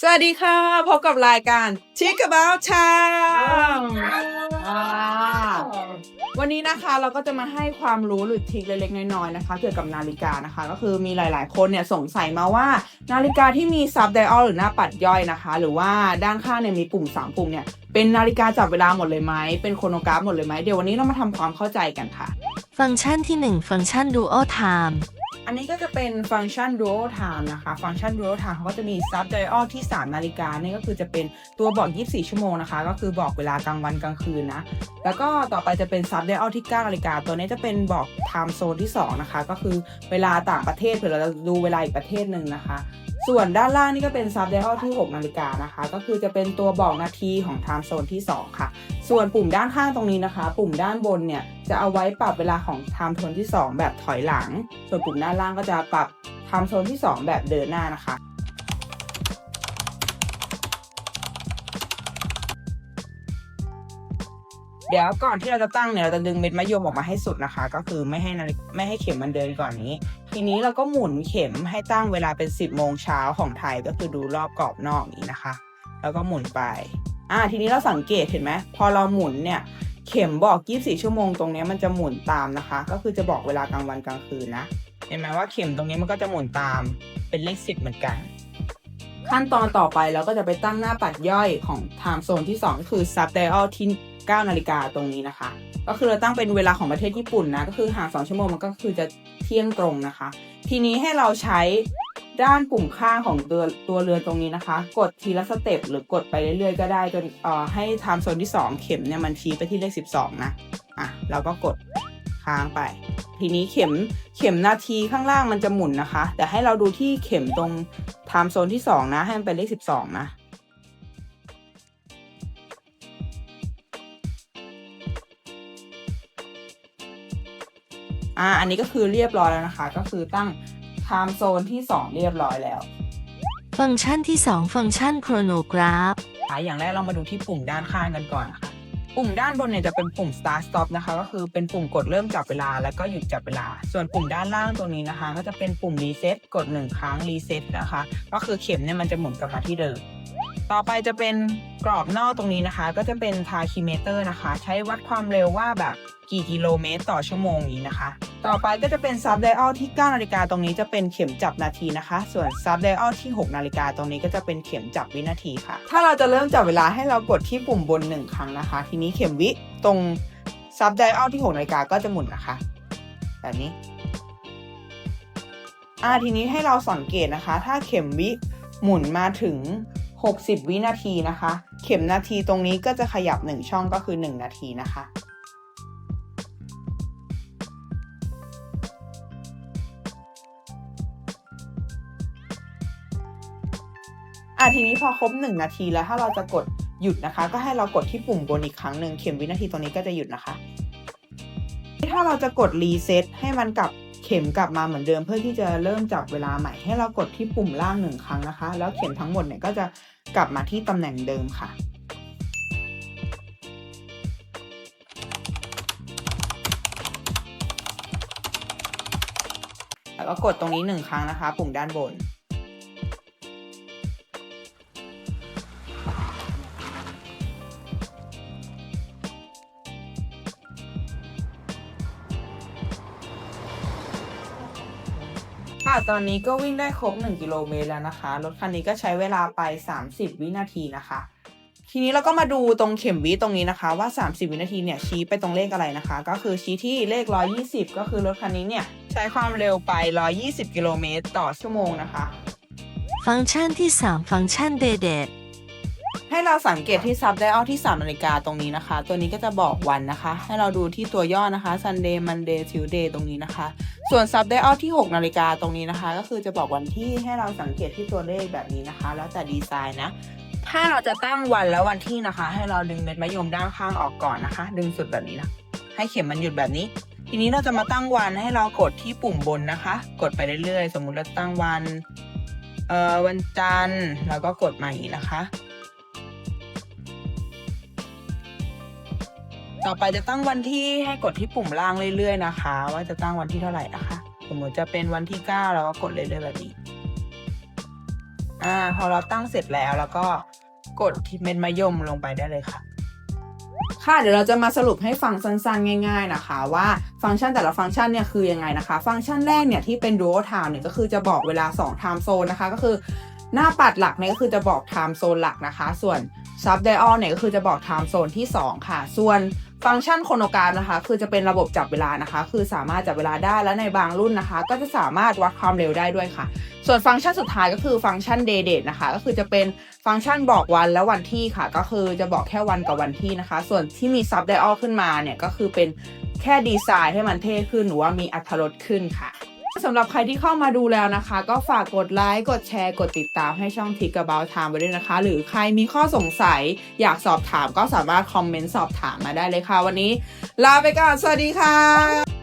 สวัสดีค่ะ พบกับรายการ Chick About Time อ่าวันนี้นะคะเราก็จะมาให้ความรู้หรือทริคเล็กๆน้อยๆนะคะ เกี่ยวกับนาฬิกานะคะ ก็คือมีหลายๆ คนเนี่ยสงสัยมาว่านาฬิกาที่มีซับไดอ l หรือหน้าปัดย่อยนะคะ หรือว่าด้านข้างเนี่ยมีปุ่ม 3 ปุ่มเนี่ยเป็นนาฬิกาจับเวลาหมดเลยไหมเป็นโครโนกราฟหมดเลยไหมเดี๋ยววันนี้เรามาทำความเข้าใจกันค่ะ ฟังก์ชันที่ 1 ฟังก์ชัน Dual Time อันนี้ก็จะเป็นฟังก์ชัน dual time นะคะ ฟังก์ชัน dual time เขาก็จะมี sub dial ที่ 3 นาฬิกานี่ก็คือจะเป็นตัวบอก 24 ชั่วโมงนะคะ ก็คือบอกเวลากลางวันกลางคืนนะ แล้วก็ต่อไปจะเป็น sub dial ที่ 9 นาฬิกา ตัวนี้จะเป็นบอก time zone ที่ 2 นะคะ ก็คือเวลาต่างประเทศเผื่อเราจะดูเวลาอีกประเทศหนึ่งนะคะ ส่วนด้านล่างนี่ก็เป็น sub dial ที่ 6 นาฬิกานะคะ ก็คือจะเป็นตัวบอกนาทีของไทม์โซนที่ 2 ค่ะ ส่วนปุ่มด้านข้างตรงนี้นะคะ ปุ่มด้านบนเนี่ยจะเอาไว้ปรับเวลาของไทม์โซนที่ 2 แบบถอยหลัง ส่วนปุ่มด้านล่างก็จะปรับไทม์โซนที่ 2 แบบเดินหน้านะคะ เดี๋ยวก่อนที่เราจะตั้งเนี่ยเราจะดึงเม็ดมะยมออกมาให้สุดนะคะ ก็คือไม่ให้นาฬิไม่ให้เข็มมันเดินก่อนนี้ ทีนี้เราก็หมุนเข็มให้ตั้งเวลาเป็น 10โมงเช้าของไทยก็คือดูรอบกรอบนอกนี้นะคะ แล้วก็หมุนไปอ่าทีนี้เราสังเกตเห็นไหมพอเราหมุนเนี่ยเข็มบอก 24 ชั่วโมงตรงนี้มันจะหมุนตามนะคะ ก็คือจะบอกเวลากลางวันกลางคืนนะ เห็นไหมว่าเข็มตรงนี้มันก็จะหมุนตามเป็นเลข 10 เหมือนกัน ขั้นตอนต่อไปเราก็จะไปตั้งหน้าปัดย่อยของ time zone ที่ 2 ก็คือ sub dial ที่ 9นาฬิกาตรงนี้นะคะ ก็คือเราตั้งเป็นเวลาของประเทศญี่ปุ่นนะ ก็คือห่าง2ชั่วโมงมันก็คือจะเที่ยงตรงนะคะ ทีนี้ให้เราใช้ด้านปุ่มข้างของตัวตัวเรือนตรงนี้นะคะ กดทีละสเต็ปหรือกดไปเรื่อยๆ ก็ได้จนเอ่อให้ time zone ที่ 2 เข็มเนี่ยมันชี้ไปที่เลข 12 นะ อะ เราก็กดค้างไป ทีนี้เข็มเข็มนาทีข้างล่างมันจะหมุนนะคะ แต่ให้เราดูที่เข็มตรง time zone ที่ 2 นะ ให้มันเป็นเลข 12 นะ อ่าอันนี้ก็คือเรียบร้อยแล้วนะคะ ก็คือตั้ง time zone ที่ 2 เรียบร้อยแล้วฟังก์ชันที่ 2 ฟังก์ชัน Chronograph อะอย่างแรกเรามาดูที่ปุ่มด้านข้างกันก่อนนะคะปุ่มด้านบนเนี่ยจะเป็นปุ่ม start stop นะคะ ก็คือเป็นปุ่มกดเริ่มจับเวลา แล้วก็หยุดจับเวลา ส่วนปุ่มด้านล่างตรงนี้นะคะ ก็จะเป็นปุ่ม reset กด 1 ครั้ง reset นะคะ ก็คือเข็มเนี่ยมันจะหมุนกลับมาที่เดิม ต่อไปจะเป็นกรอบนอกตรงนี้นะคะ ก็จะเป็น tachymeter นะคะ ใช้วัดความเร็วว่าแบบกี่กิโลเมตรต่อชั่วโมงนี้นะคะ ต่อไปก็จะเป็น sub dial ที่ 9 นาฬิกาตรงนี้จะเป็นเข็มจับนาทีนะคะ ส่วน sub dial ที่ 6 นาฬิกาตรงนี้ก็จะเป็นเข็มจับวินาทีค่ะ ถ้าเราจะเริ่มจับเวลาให้เรากดที่ปุ่มบน 1 ครั้งนะคะ ทีนี้เข็มวิตรง sub dial ที่ 6 นาฬิกาก็จะหมุนนะคะ แบบนี้อ่าทีนี้ให้เราสังเกตนะคะ ถ้าเข็มวิหมุนมาถึง 60 วินาทีนะคะ เข็มนาทีตรงนี้ก็จะขยับ 1 ช่องก็คือ 1 นาทีนะคะ อะทีนี้พอครบ 1 นาทีแล้วถ้าเราจะกดหยุดนะคะ ก็ให้เรากดที่ปุ่มบนอีกครั้งหนึ่งเข็มวินาทีตรงนี้ก็จะหยุดนะคะ ถ้าเราจะกดรีเซ็ตให้มันกลับเข็มกลับมาเหมือนเดิมเพื่อที่จะเริ่มจับเวลาใหม่ให้เรากดที่ปุ่มล่างหนึ่งครั้งนะคะ แล้วเข็มทั้งหมดเนี่ยก็จะกลับมาที่ตำแหน่งเดิมค่ะแล้วก็กดตรงนี้หนึ่งครั้งนะคะ ปุ่มด้านบน ตอนนี้ก็วิ่งได้ครบ 1 กิโลเมตรแล้วนะคะ รถคันนี้ก็ใช้เวลาไป 30 วินาทีนะคะ ทีนี้เราก็มาดูตรงเข็มวิตรงนี้นะคะว่า 30 วินาทีเนี่ยชี้ไปตรงเลขอะไรนะคะ ก็คือชี้ที่เลข 120 ก็คือรถคันนี้เนี่ยใช้ความเร็วไป 120 กิโลเมตรต่อชั่วโมงนะคะ ฟังก์ชันที่ 3 ฟังก์ชันเด็ด ให้เราสังเกตที่ซับไดอัลที่3นาฬิกาตรงนี้นะคะ ตัวนี้ก็จะบอกวันนะคะ ให้เราดูที่ตัวย่อนะคะ Sunday Monday Tuesday ตรงนี้นะคะ ส่วนซับไดอัลที่ 6 นาฬิกาตรงนี้นะคะ ก็คือจะบอกวันที่ให้เราสังเกตที่ตัวเลขแบบนี้นะคะ แล้วแต่ดีไซน์นะถ้าเราจะตั้งวันแล้ววันที่นะคะ ให้เราดึงเม็ดมะยมด้านข้างออกก่อนนะคะ ดึงสุดแบบนี้นะให้เข็มมันหยุดแบบนี้ ทีนี้เราจะมาตั้งวันให้เรากดที่ปุ่มบนนะคะ กดไปเรื่อยๆ สมมุติเราตั้งวันเอ่อวันจันทร์แล้วก็กดมาอย่างนี้นะคะ ต่อไปจะตั้งวันที่ให้กดที่ปุ่มล่างเรื่อย ๆ นะคะ ว่าจะตั้งวันที่เท่าไหร่นะคะสมมติจะเป็นวันที่ 9 แล้วก็กดเรื่อยๆแบบนี้อ่าพอเราตั้งเสร็จแล้วแล้วก็กดที่เม็ดมะยมลงไปได้เลยค่ะ ค่ะเดี๋ยวเราจะมาสรุปให้ฟังสั้นๆ ง่าย ๆนะคะ ว่าฟังก์ชันแต่ละฟังก์ชันเนี่ยคือยังไงนะคะ ฟังก์ชันแรกเนี่ยที่เป็น dual time เนี่ยก็คือจะบอกเวลา2 time zone นะคะ ก็คือหน้าปัดหลักเนี่ยก็คือจะบอก time zone หลักนะคะ ส่วน sub dial เนี่ยก็คือจะบอก time zone ที่ 2 ค่ะ ส่วน ฟังก์ชันโคโนกราฟนะคะ คือจะเป็นระบบจับเวลานะคะ คือสามารถจับเวลาได้และในบางรุ่นนะคะ ก็จะสามารถวัดความเร็วได้ด้วยค่ะ ส่วนฟังก์ชันสุดท้ายก็คือฟังก์ชัน day date นะคะ ก็คือจะเป็นฟังก์ชันบอกวันและวันที่ค่ะ ก็คือจะบอกแค่วันกับวันที่นะคะ ส่วนที่มีซับไดออลขึ้นมาเนี่ยก็คือเป็นแค่ดีไซน์ให้มันเท่ขึ้นหรือว่ามีอัตรสขึ้นค่ะ สำหรับใครที่เข้ามาดูแล้วนะคะ ก็ฝากกดไลค์ กดแชร์ กดติดตามให้ช่องทิกกระเบาไทม์ไว้ด้วยนะคะ หรือใครมีข้อสงสัยอยากสอบถามก็สามารถคอมเมนต์สอบถามมาได้เลยค่ะ วันนี้ ลาไปก่อน สวัสดีค่ะ